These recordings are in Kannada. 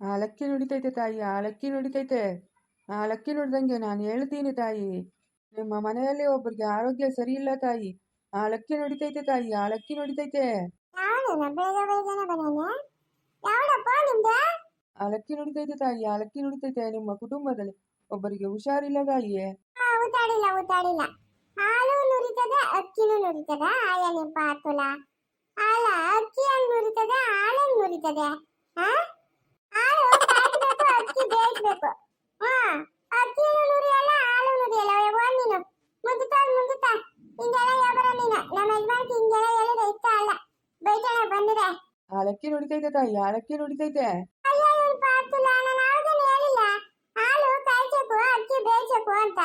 ಆ ಲಕ್ಕಿ ನುಡಿತೈತೆ ತಾಯಿ ಆ ಲಕ್ಕಿ ನುಡಿತೈತೆ. ಆ ಲಕ್ಕಿ ನುಡ್ದಂಗೆ ನಾನು ಹೇಳ್ತೀನಿ ತಾಯಿ. ನಿಮ್ಮ ಮನೆಯಲ್ಲಿ ಒಬ್ಬರಿಗೆ ಆರೋಗ್ಯ ಸರಿ ಇಲ್ಲ ತಾಯಿ. ಆ ಲಕ್ಕಿ ನುಡಿತೈತೆ ತಾಯಿ ಆ ಲಕ್ಕಿ ನುಡಿತೈತೆ. ಆ ಲಕ್ಕಿ ನುಡಿತೈತೆ ತಾಯಿ ಆ ಲಕ್ಕಿ ನುಡಿತೈತೆ ನಿಮ್ಮ ಕುಟುಂಬದಲ್ಲಿ. ಒಬ್ಬರಿಗೆ ಹುಷಾರಿಲ್ಲ ತಾಯಿಯೇ. ಆ, ಊತಾಡಿಲ್ಲ ಊತಾಡಿಲ್ಲ ಹಾಲು ನುರಿತದೆ ಅಕ್ಕಿನೂ ನುರಿತದೆ ಆಯ ಪಾತುಲ ಹಾಲ ಅಕ್ಕಿ ನುರಿತದೆ ಹಾಲು ಹಂಗ್ ನುರಿತದೆ. ಹಾ ಬೇಯಿಸ್ಬೇಕು ಹಾ ಅಕ್ಕಿನೂ ನುರಿಯಲ್ಲ ಹಾಲು ನುರಿಯಲ್ಲ ಹೋಗ್ ನೀನು. ಹಿಂಗೆಲ್ಲ ನಮ್ಮ ಯಜಮಾನ್కి ಹಿಂಗೆಲ್ಲ ಹೇಳಿದ್ರೆ ಇಷ್ಟ ಅಲ್ಲ. ಬಂದಿದೆ. ನುಡಿತೈತೆ ತಾಯಿ ಆ ಲಕ್ಕಿ ನುಡಿತೈತೆ. ಅಯ್ಯೋ ಇವ್ನ್ ಪಾರ್ತುಲ ನಾನು ಯಾವ್ದನ್ನು ಹೇಳಿಲ್ಲ. ಹಾಲು ಕಾಯ್ಬೇಕು ಅಕ್ಕಿ ಬೇಯಿಸ್ಬೇಕು ಅಂತ.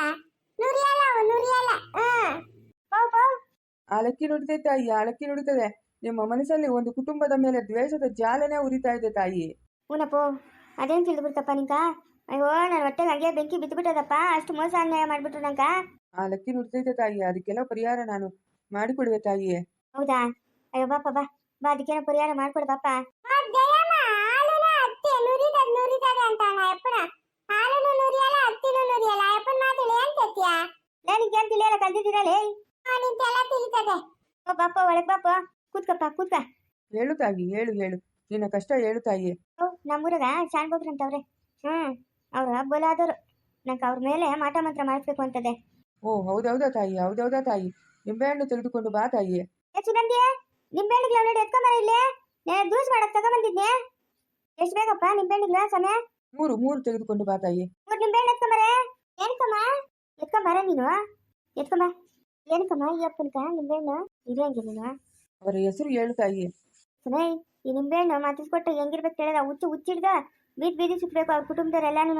ನುರಿಯಲ್ಲ ಅವು ನುರಿಯಲ್ಲ ಹ್ಮ್ ನುಡಿತೈತೆ ತಾಯಿ ಆ ಲಕ್ಕಿ ನುಡಿತದೆ ನಿಮ್ಮ ಮನಸ್ಸಲ್ಲಿ ಒಂದು ಕುಟುಂಬದ ಮೇಲೆ ದ್ವೇಷದ ಜಾಲನೆ ಉರಿತಾ ಇದೆ ತಾಯಿ. ಊನಪ್ಪ ಅದೇನು ತಿಳಿದು ಬಿಡ್ತಪ್ಪ ನಿಂಕ? ಅಯ್ಯೋ ನನ್ನ ಹೊಟ್ಟೆಗೆ ಹಂಗೆ ಬೆಂಕಿ ಬಿದ್ದುಬಿಟ್ಟದಪ್ಪ ಅಷ್ಟು ಮೋಸ ಅನ್ಯಾಯ ಮಾಡ್ಬಿಟ್ರು ನಂಗೆ ಆ ಲಕ್ಕಿ ನುಡ್ತೈತೆ ತಾಯಿ ಅದಕ್ಕೆಲ್ಲ ಪರಿಹಾರ ನಾನು ಮಾಡಿಕೊಡುವೆ ತಾಯಿ ಹೌದಾ? ಅಯ್ಯೋ ಬಾಪ ಬಾ. ಬಾ ಅದಕ್ಕೇನೋ ಪರಿಹಾರ ಮಾಡ್ಕೊಡು ಬಾಪ. ನನಗೇನು ತಿಳಿಯಲ್ಲ ಕಲ್ತಿದ್ದೀರಲ್ಲ ಓ ಬಾಪ ಒಳಗೆ ಬಾಪ. ಕೂತ್ಕಪ್ಪ ಕೂತ್ಕ. ಹೇಳು ತಾಯಿ ಹೇಳು ಹೇಳು. ನಿನ್ನ ಕಷ್ಟ ಹೇಳು ತಾಯಿ ಓ ನಮ್ಮೂರಾಗ ಶಾಣ್ಬೋಗ್ರು ಅಂತವ್ರೆ. ಹ್ಞೂ ಅವ್ರ ಬಲಾದವರು ನಂಗೆ ಅವ್ರ ಮೇಲೆ ಮಾಟ ಮಂತ್ರ ಮಾಡಿಸ್ಬೇಕು ಅಂತದೆ. ಓ ಹೌದೌದಾ ತಾಯಿ ಹೌದೌದಾ ತಾಯಿ. ನಿಂಬೆಹಣ್ಣು ತೆಗೆದುಕೊಂಡು ಬಾ ತಾಯಿ. ಏ ನಂದಿಯೇ ನಿಂಬೆಹಣ್ಣಿಗೆ ನೋಡಿ ಎತ್ಕೊಂಬರ ಇಲ್ಲಿ? ನಾನು ಜ್ಯೂಸ್ ಮಾಡಕ್ ತಗೊಂಬಂದಿದ್ನೆ? ಎಷ್ಟು ಬೇಕಪ್ಪ ನಿಂಬೆಹಣ್ಣಿಗೆ ಸಮಯ? ಮೂರು ಮೂರು ತೆಗೆದುಕೊಂಡು ಬಾ ತಾಯಿ. ಮೂರು ನಿಂಬೆಹಣ್ಣು ಎತ್ಕೊಂಬರೆ ಏನಕ್ಕಮ್ಮ? ಎತ್ಕೊಂಬರ ನೀನು? ಎತ್ಕೊಂಬ ಏನಕ್ಕಮ್ಮ ಈ ಅಪ್ಪನ್ಕ ನಿಂಬೆಹಣ್ಣು ಇರಂಗಿ ನೀನು? ಅವರ ಹೆಸರು ಹೇಳು ತಾಯಿ. ಸಮಯ ಈ ನಿಂಬೆಹಣ್ಣು ಮಾತಿಸ್ಕೊಟ್ಟು ಹೆಂಗಿರ್ಬೇಕು ಹೇಳಿದ ಹುಚ್ಚು ಹುಚ್ಚಿಡ್ದ? ಬೀದ್ ಬೀದಿ ಸಿಕ್ಬೇಕು ಅವ್ರ ಕುಟುಂಬದವರೆಲ್ಲಾನು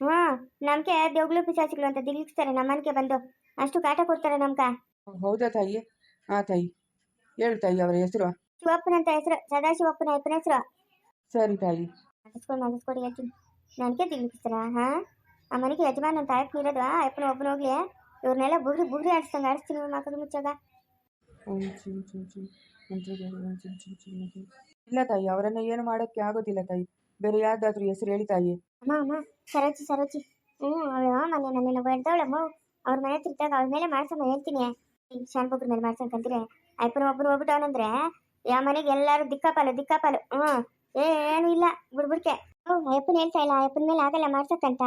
ಹಾ ನಮ್ಗೆ ದೇವ್ಗಳು ಪಿಶಾಚಿಗಳು ಅಂತ ದಿಗಿಸ್ತಾರೆ ನಮ್ಮನ್ಕೆ ಬಂದು. ಅಷ್ಟು ಕಾಟ ಕೊಡ್ತಾರೆ ನಮ್ಕ. ಹೌದಾ ತಾಯಿ? ಹಾ ತಾಯಿ. ಹೇಳು ತಾಯಿ ಅವರ ಹೆಸರು. ಶಿವಪ್ಪನ ಅಂತ ಹೆಸರು ಸದಾಶಿವಪ್ಪನ ಅಪ್ಪನ ಹೆಸರು. ಸರಿ ತಾಯಿ. ಮಾತಿಸ್ಕೊಂಡು ಮಾಡಿಸ್ಕೊಡಿ ಹೇಳ್ತೀನಿ. ನನಗೆ ಹಾ? ಆ ಮನೆಗೆ ಯಜಮಾನ ಅಂತ ಆಯ್ತು ಇರೋದು ಆ ಅಯ್ಯಪ್ಪನ ಒಬ್ಬನ ಹೋಗ್ಲಿ. ಇವ್ರನ್ನೆಲ್ಲ ಬುಗ್ರಿ ಬುಗ್ರಿ ಆಡಿಸ್ದಂಗೆ ಆಡಿಸ್ತೀನಿ ಮಕ್ಕಳು ಮುಚ್ಚಾಗ. ಓಂ ಇಲ್ಲ ತಾಯಿ ಅವರನ್ನ ಏನು ಮಾಡಕ್ಕೆ ಆಗೋದಿಲ್ಲ ತಾಯಿ. ಬೇರೆ ಯಾರ್ದಾದ್ರೂ ಹೆಸರು ಹೇಳಿ ತಾಯಿ. ಅಮ್ಮ ಅಮ್ಮ ಸರೋಜಿ ಸರೋಜಿ ಹ್ಞೂ ಅವಳು ಮೊನ್ನೆ ನನ್ನೇನು ಬೆಳ್ದವಳಮ್ಮ ಅವ್ರ ಮನೆ ತಿರ್ತಾಗ ಅವ್ರ ಮೇಲೆ ಮಾಡ್ಸಮ್ಮ ಹೇಳ್ತೀನಿ. ಶ್ಯಾಂಪು ಮೇಲೆ ಮಾಡ್ಸಂಕಂತೀರಿ ಅಯ್ಯಪ್ಪನ ಒಬ್ಬರು ಹೋಗ್ಬಿಟ್ಟವನಂದ್ರೆ ಯಾವ ಮನೆಗೆ ಎಲ್ಲರೂ ದಿಕ್ಕಾಪಾಲು ದಿಕ್ಕಾಪಾಲು. ಹ್ಞೂ ಏನು ಇಲ್ಲ ಬಿಡ್ಬಿಡ್ಕೆ. ಹ್ಞೂ ಅಯ್ಯಪ್ಪನ ಹೇಳ್ತಾ ಇಲ್ಲ ಅಯ್ಯಪ್ಪನ ಮೇಲೆ ಆಗಲ್ಲ ಮಾಡ್ಸಕ್ಕಂತ.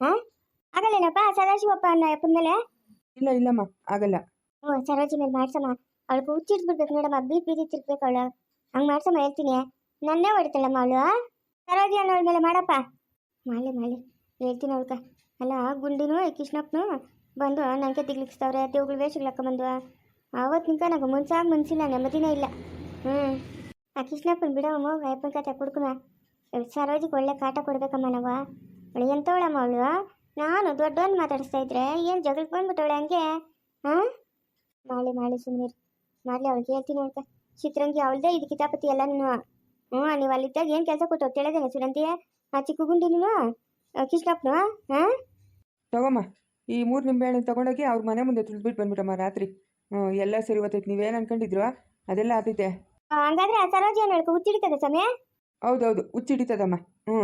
ಹಾಂ? ಆಗಲ್ಲೇನಪ್ಪ ಸದಾಶಿವಪ್ಪ ಅನ್ನೋ ಅಯ್ಯಪ್ಪನ ಮೇಲೆ? ಇಲ್ಲ ಇಲ್ಲಮ್ಮ ಆಗಲ್ಲ. ಹ್ಞೂ ಸರೋಜಿ ಮೇಲೆ ಮಾಡ್ಸಮ್ಮ. ಅವಳಿಗೆ ಹುಚ್ಚಿಡ್ಬಿಡ್ಬೇಕು ನೋಡಮ್ಮ ಬೀದ್ ಬೀದಿ ತಿರ್ಬೇಕು ಅವಳು ಹಂಗೆ ಮಾಡ್ಸಮ್ಮ ಹೇಳ್ತೀನಿ. ನನ್ನೇ ಹೊಡಿತಾಳಮ್ಮ ಅವಳು ಸರೋಜಿ ಅವಳ ಮೇಲೆ, ಮಾಡಪ್ಪ. ಮಾಡಿ ಮಾಡಿ ಹೇಳ್ತೀನಿ ಅವಳ್ಕ ಅಲ್ಲ, ಗುಂಡಿನೂ ಕೃಷ್ಣಪ್ಪನು ಬಂದು ನನಗೆ ತಿಗ್ಲಿಕ್ಸ್ತವ್ರೆ ದೇವ್ಗಳು ವೇಷಗಳು ಬಂದು ಅವತ್ತು ನಿಂಕ ನಂಗೆ ಮುನ್ಸಾಗ ಮನ್ಸಿಲ್ಲ, ನೆಮ್ಮದಿನೇ ಇಲ್ಲ. ಹ್ಞೂ ಆ ಕೃಷ್ಣಪ್ಪನ ಬಿಡಮ್ಮ ಅಯ್ಯಪ್ಪನ ಕತೆ ಕುಡ್ಕುನ. ಸರೋಜಿಗೆ ಒಳ್ಳೆ ಕಾಟ ಕೊಡ್ಬೇಕಮ್ಮ ನಾವು ಅವಳು ಎಂತವಳಮ್ಮ ಅವಳು ನಾನು ದೊಡ್ಡವನ್ನ ಮಾತಾಡಿಸ್ತಾ ಇದ್ರೆ ಏನು ಜಗಳಕ್ಕೆ ಬಂದ್ಬಿಟ್ಟವಳೆ ಹಂಗೆ ಹಾಂ ಮಾಡಿ ಮಾಡಿ ಸುಮ್ಮನೆ ಮಾಡಲಿ ಅವಳಿಗೆ ಹೇಳ್ತೀನಿ ಅಂತ ಚಿತ್ರಂಗಿ ಅವಳದೇ ಇದು ಕಿತಾಪತಿ ಎಲ್ಲ ನೀನು. ಹ್ಞೂ ನೀವು ಅಲ್ಲಿದ್ದಾಗ ಏನು ಕೆಲಸ ಕೊಟ್ಟು ತಿಳಿದೇನೆ ಸುರಂತಿ ಆ ಚಿಕ್ಕ ಗುಂಡಿ ನೀನು? ಆ ಕೃಷ್ಣಪ್ಪನು? ಹಾಂ ತಗೊಮ್ಮ ಈ ಮೂರು ನಿಂಬೆಹಣ್ಣು ತಗೊಂಡೋಗಿ ಅವ್ರ ಮನೆ ಮುಂದೆ ತುಳಿದ್ಬಿಟ್ಟು ಬಂದ್ಬಿಟ್ಟಮ್ಮ ರಾತ್ರಿ. ಹ್ಞೂ ಎಲ್ಲ ಸರಿ ಹೋಗ್ತೈತೆ ನೀವೇನು ಅನ್ಕೊಂಡಿದ್ರು? ಅದೆಲ್ಲ ಆತೈತೆ ಹಂಗಾದ್ರೆ ಆ ಸರೋಜಿ ಅನ್ನೋಳ್ಕ ಹುಚ್ಚಿಡಿತದೆ ಸಮಯ ಹೌದೌದು ಹುಚ್ಚಿಡಿತದಮ್ಮ. ಹ್ಞೂ.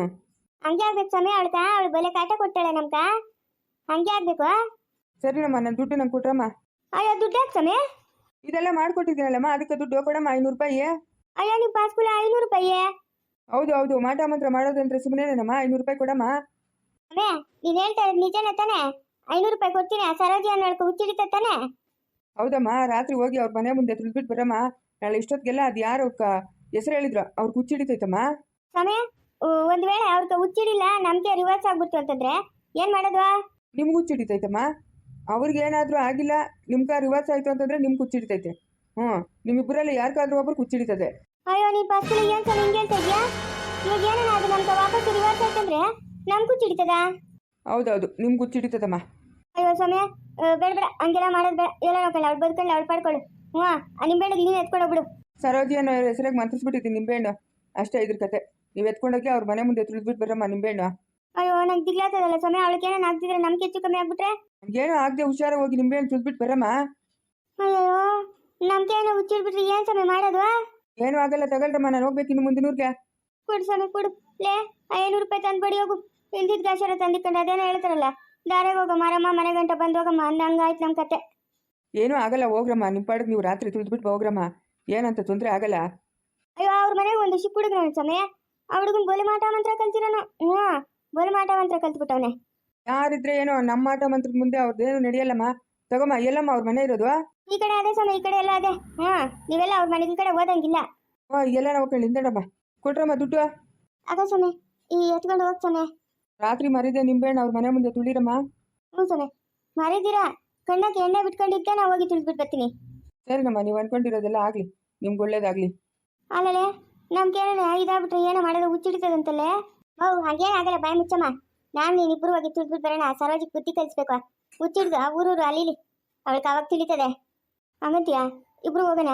ಹಂಗೆ ಆಗ್ಬೇಕು ಸಮಯ ಅವಳ್ಕ ಅವಳು ಬೆಲೆ ಕಾಟ ಕೊಡ್ತಾಳೆ ನಮ್ಕ. ಹಂಗೆ ಆಗ್ಬೇಕು? ಸರಿನಮ್ಮ ನನ್ನ ದುಡ್ಡು ನಂಗೆ ಕೊಟ್ರಮ್ಮ. ಅಯ್ಯೋ ದುಡ್ಡು ಹಾಕ್ಸಮೇ ಇದೆಲ್ಲ ಮಾಡ್ಕೊಟ್ಟಿದ್ದೀನಲ್ಲಮ್ಮ ಅದಕ್ಕೆ ದುಡ್ಡು ಕೊಡಮ್ಮ ಐನೂರು ರೂಪಾಯಿ ಅಯ್ಯೋ ಪಾಸ್ ಪಾಸ್ಕುಲ ಐನೂರು ರೂಪಾಯಿ ಹೌದು ಹೌದು. ಮಾಟ ಮಂತ್ರ ಮಾಡೋದಂದ್ರೆ ಸುಮ್ಮನೆನಮ್ಮ ಐನೂರು ರೂಪಾಯಿ ಕೊಡಮ್ಮ? ಸಮಯ ನೀನು ಹೇಳ್ತಾ ಇರೋದು ನಿಜನೇ ತಾನೆ? ಐನೂರು ರೂಪಾಯಿ ಕೊಡ್ತೀನಿ ಆ ಸರೋಜಿ ಅನ್ನೋಳ್ಕ ಹುಚ್ಚಿಡಿತ ತಾನೆ? ಹೌದಮ್ಮ ರಾತ್ರಿ ಹೋಗಿ ಅವ್ರ ಮನೆ ಮುಂದೆ ತುಳಿದ್ಬಿಟ್ಟು ಬರಮ್ಮ. ನಾಳೆ ಇಷ್ಟೊತ್ತಿಗೆಲ್ಲ ಅದು ಯಾರು ಹೆಸರು ಹೇಳಿದ್ರು. ಅವ್ರಿಗೆ ಹುಚ್ಚಿಡಿತೈತಮ್ಮ? ಸಮಯ ಒಂದು ವೇಳೆ ಅವ್ರಿಗೆ ಹುಚ್ಚಿಡಿಲ್ಲ ನಮಗೆ ರಿವರ್ಸ್ ಆಗ್ಬಿಡ್ತು ಅಂತಂದ್ರೆ ಏನು ಮಾಡೋದು? ನಿಮ್ಗೆ ಹುಚ್ಚಿಡಿತೈತಮ್ಮ? ಅವ್ರಿಗೆ ಏನಾದರೂ ಆಗಿಲ್ಲ ನಿಮ್ಗೆ ರಿವರ್ಸ್ ಆಯ್ತು ಅಂತಂದ್ರೆ ನಿಮ್ಗೆ ಕುಚ್ಚಿಡ್ತೈತೆ ಹ್ಞೂ ನಿಮ್ಮಿಬ್ಬರಲ್ಲಿ ಯಾರಿಗಾದ್ರೂ ಒಬ್ಬರು ಕುಚ್ಚಿಡಿತದೆ ಅಯ್ಯೋ ನೀ ಫಸ್ಟಿಗೆ ಏನು ಸಲ ಹಿಂಗೆ ಹೇಳ್ತಾ ಇದೆಯಾ? ಇವಾಗ ಅದು ನಮ್ಗೆ ವಾಪಸ್ ರಿವರ್ಸ್ ಆಯ್ತಂದ್ರೆ ನಮ್ಗೂ ಹೌದೌದು ನಿಮ್ಗೆ ಕುಚ್ಚಿಡಿತದಮ್ಮ ಅಯ್ಯೋ ಸ್ವಾಮಿ ಬೇಡ ಬೇಡ ಹಂಗೆಲ್ಲ ಮಾಡೋದು ಬೇಡ. ಎಲ್ಲ ನೋಡ್ಕೊಳ್ಳಿ ಅವ್ಳು ಬದುಕೊಳ್ಳಿ ಅವ್ಳು ಪಡ್ಕೊಳ್ಳು. ಹ್ಞೂ ನಿಂಬೆಹಣ್ಣಿಗೆ ನೀನು ಎತ್ಕೊಂಡು ಹೋಗ್ಬಿಡು. ಸರೋಜಿ ಅನ್ನೋ ಹೆಸರಾಗಿ ಮಂತ್ರಿಸ್ಬಿಟ್ಟಿದ್ದೀನಿ ನಿಂಬೆಹಣ್ಣು ಅಷ್ಟೇ ಇದ್ರ ಕತೆ. ನೀವು ಎತ್ಕೊಂಡೋಗಿ ಅವ್ರ ಮನೆ ಮುಂದೆ ತುಳಿದ್ಬಿಟ್ಟು ಬರಮ್ಮ ನಿಂಬೆಹಣ್ಣು ಅಯ್ಯೋ ನಂಗೆ ದಿಗ್ಲಾತದಲ್ಲ ಸಮಯ ಅವಳಿಗೆ ಆಗ್ತಿದ್ರೆ ನಮ್ಗೆ ಹೆಚ್ಚು ಕಮ್ಮಿ ಆಗ್ಬಿಟ್ರೆ? ಏನೋ ಆಗದೆ ಹುಷಾರ ಹೋಗಿ ನಿಂಬೆಹಣ್ಣು ತುಳಿದ್ಬಿಟ್ಟು ಬರಮ್ಮ. ಅಯ್ಯೋ ನಮ್ಗೆ ಏನೋ ಹುಚ್ಚಿಡ್ಬಿಟ್ರೆ ಏನ್ ಸಮಯ ಮಾಡೋದು? ಏನೂ ಆಗಲ್ಲ ತಗೊಳ್ರಮ್ಮ. ನಾನು ಹೋಗ್ಬೇಕು ಇನ್ನು ಮುಂದಿನೂರ್ಗೆ ಕೊಡು ಸಮಯ ಕೊಡು. ಲೇ ಐನೂರು ರೂಪಾಯಿ ತಂದ್ಬಿಡಿ ಹೋಗು. ಇಲ್ದಿದ್ ಗಾಸರ ತಂದಿಕೊಂಡು ಅದೇನೋ ಹೇಳ್ತಾರಲ್ಲ. ದಾರೆಗೆ ಹೋಗೋ ಮಾರಮ್ಮ ಮನೆ ಗಂಟ ಬಂದು ಹೋಗಮ್ಮ. ಅಂದ ಹಂಗಾಯ್ತು ನಮ್ಮ ಕತೆ. ಏನೂ ಆಗಲ್ಲ ಹೋಗ್ರಮ್ಮ. ನಿಮ್ಮ ಪಾಡಿಗೆ ನೀವು ರಾತ್ರಿ ತುಳಿದ್ಬಿಟ್ಟು ಹೋಗ್ರಮ್ಮ. ಏನಂತ ತೊಂದರೆ ಆಗಲ್ಲ. ಅಯ್ಯೋ ಅವ್ರ ಮನೆಗೆ ಒಂದು ಚಿಕ್ಕ ಹುಡುಗ ಸಮಯ ಆ ಹುಡುಗನ್ ಗೋಲಿ ಮಾಟ ಮಂತ್ರ ಕಲ್ತಿರೋನು. ಹ್ಞೂ ಬೋಲಿ ಮಾಟ ಮಂತ್ರ ಕಲ್ತ್ಬಿಟ್ಟವನೆ. ಯಾರಿದ್ರೆ ಏನೋ ನಮ್ಮ ಆಟ ಮಂತ್ರದ ಮುಂದೆ ಅವ್ರದ್ದೇನು ನಡೆಯಲ್ಲಮ್ಮ? ತಗೊಮ್ಮ ಎಲ್ಲಮ್ಮ ಅವ್ರ ಮನೆ ಇರೋದು? ಈ ಕಡೆ ಅದೇ ಸಮಯ ಈ ಕಡೆ ಎಲ್ಲ ಅದೇ. ಹಾ ನೀವೆಲ್ಲ ಅವ್ರ ಮನೆ ಈ ಕಡೆ ಓದಂಗಿಲ್ಲ ಓ ಎಲ್ಲ ನಾವು ಕಳ್ಳಿ ನಿಂತಡಮ್ಮ ಕೊಟ್ರಮ್ಮ ದುಡ್ಡು? ಅದೇ ಸಮಯ ಈ ಎತ್ಕೊಂಡು ಹೋಗ್ ಸಮಯ ರಾತ್ರಿ ಮರಿದೆ ನಿಂಬೆಹಣ್ಣು ಅವ್ರ ಮನೆ ಮುಂದೆ ತುಳಿರಮ್ಮ? ಹ್ಞೂ ಸಮಯ ಮಾರಿದ್ದೀರಾ ಕಣ್ಣಕ್ಕೆ ಎಣ್ಣೆ ಬಿಟ್ಕೊಂಡಿದ್ದೆ ನಾ ಹೋಗಿ ತುಳಿದ್ಬಿಟ್ಟು ಬರ್ತೀನಿ. ಸರಿನಮ್ಮ ನೀವು ಅನ್ಕೊಂಡಿರೋದೆಲ್ಲ ಆಗಲಿ. ನಿಮ್ಗೆ ಒಳ್ಳೇದಾಗ್ಲಿ. ಆಮೇಲೆ ನಮ್ಗೆ ಏನೋ ಇದಾಗ್ಬಿಟ್ರೆ ಏನೋ ಮಾಡೋದು ಹುಚ್ಚಿಡ್ತದಂತಲ್ಲೇ? ಹೌದು ಹಾಗೇನು ಆಗಲ್ಲ, ಬಾಯಿ ಮುಚ್ಚಮ್ಮ. ನಾನು ನೀನು ಇಬ್ಬರು ಹೋಗಿ ತಿಳಿದ್ಬಿಟ್ಟು ಬರೋಣ ಸರೋಜಿಗೆ ಬುದ್ಧಿ ಕಲಿಸ್ಬೇಕು. ಹುಚ್ಚಿಡ್ದು ಆ ಊರೂರು ಅಲ್ಲಿಲಿ ಅವಳಿಗೆ ಅವಾಗ ತಿಳಿತದೆ. ಹಂಗಂತೀಯ ಇಬ್ರು ಹೋಗೋಣ?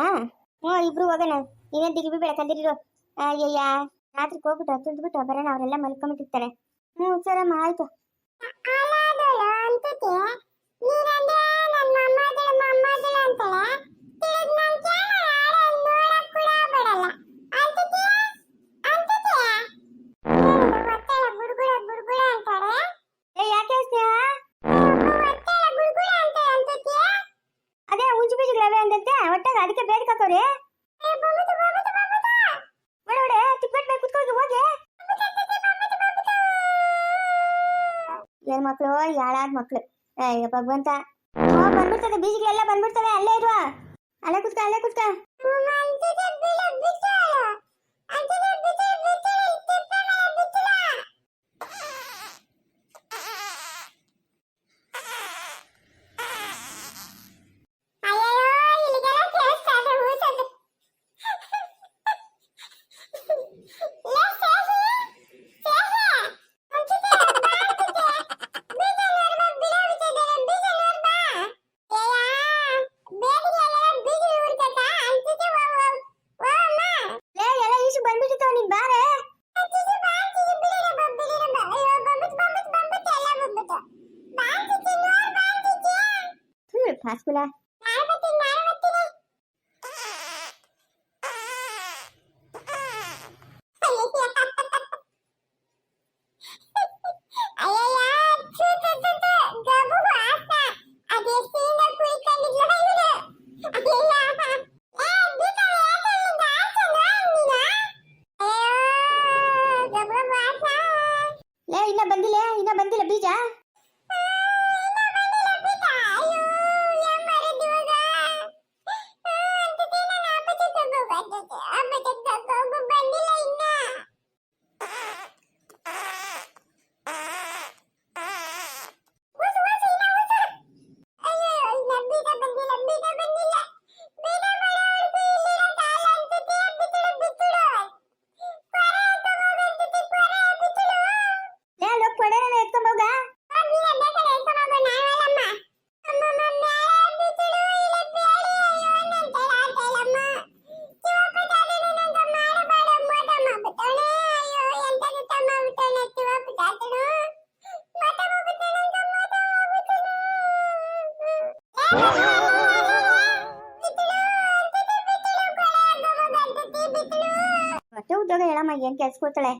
ಹ್ಞೂ, ಇಬ್ರು ಹೋಗೋಣ. ನೀನೇನು ದಿಗಿಬಿ ಬೇಡ ಕಲ್ದಿರೋ ಅಯ್ಯಯ್ಯ ರಾತ್ರಿ ಹೋಗ್ಬಿಟ್ಟು, ತುಳಿದ್ಬಿಟ್ಟು ಬರೋಣ, ಅವರೆಲ್ಲ ಮಲ್ಕೊಂಬಿಟ್ಟಿರ್ತಾರೆ. ಹ್ಞೂ, ಸರಮ್ಮ, ಆಯ್ತು. ಬೀಜಗಳವೆ ಅಂದಂತೆ ಒಟ್ಟಾಗ ಅದಕ್ಕೆ ತಿಪ್ಪಟ್ ಮೇಲೆ ಕುತ್ಕೊಂಡು ಹೋಗಿ. ಏನ್ ಮಕ್ಳು ಯಾಳಾದ ಮಕ್ಳು. ಅಯ್ಯೋ, ಭಗವಂತ. ಓ ಬಂದ್ಬಿಡ್ತದೆ ಬೀಜಗಳೆಲ್ಲ ಬಂದ್ಬಿಡ್ತವೆ, ಅಲ್ಲೇ ಇರುವ. ಅಲ್ಲೇ ಕುತ್ಕ ಅಲ್ಲೇ ಕುತ್ಕ. 拿出来 ಹೇಳಮ್ಮ ಏನ್ ಕೆಲ್ಸ ಕೊಡ್ತಾಳೆ?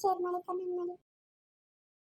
ಶೇರ್ ಮಾಡಿ ಕಮೆಂಟ್ ಮಾಡಿ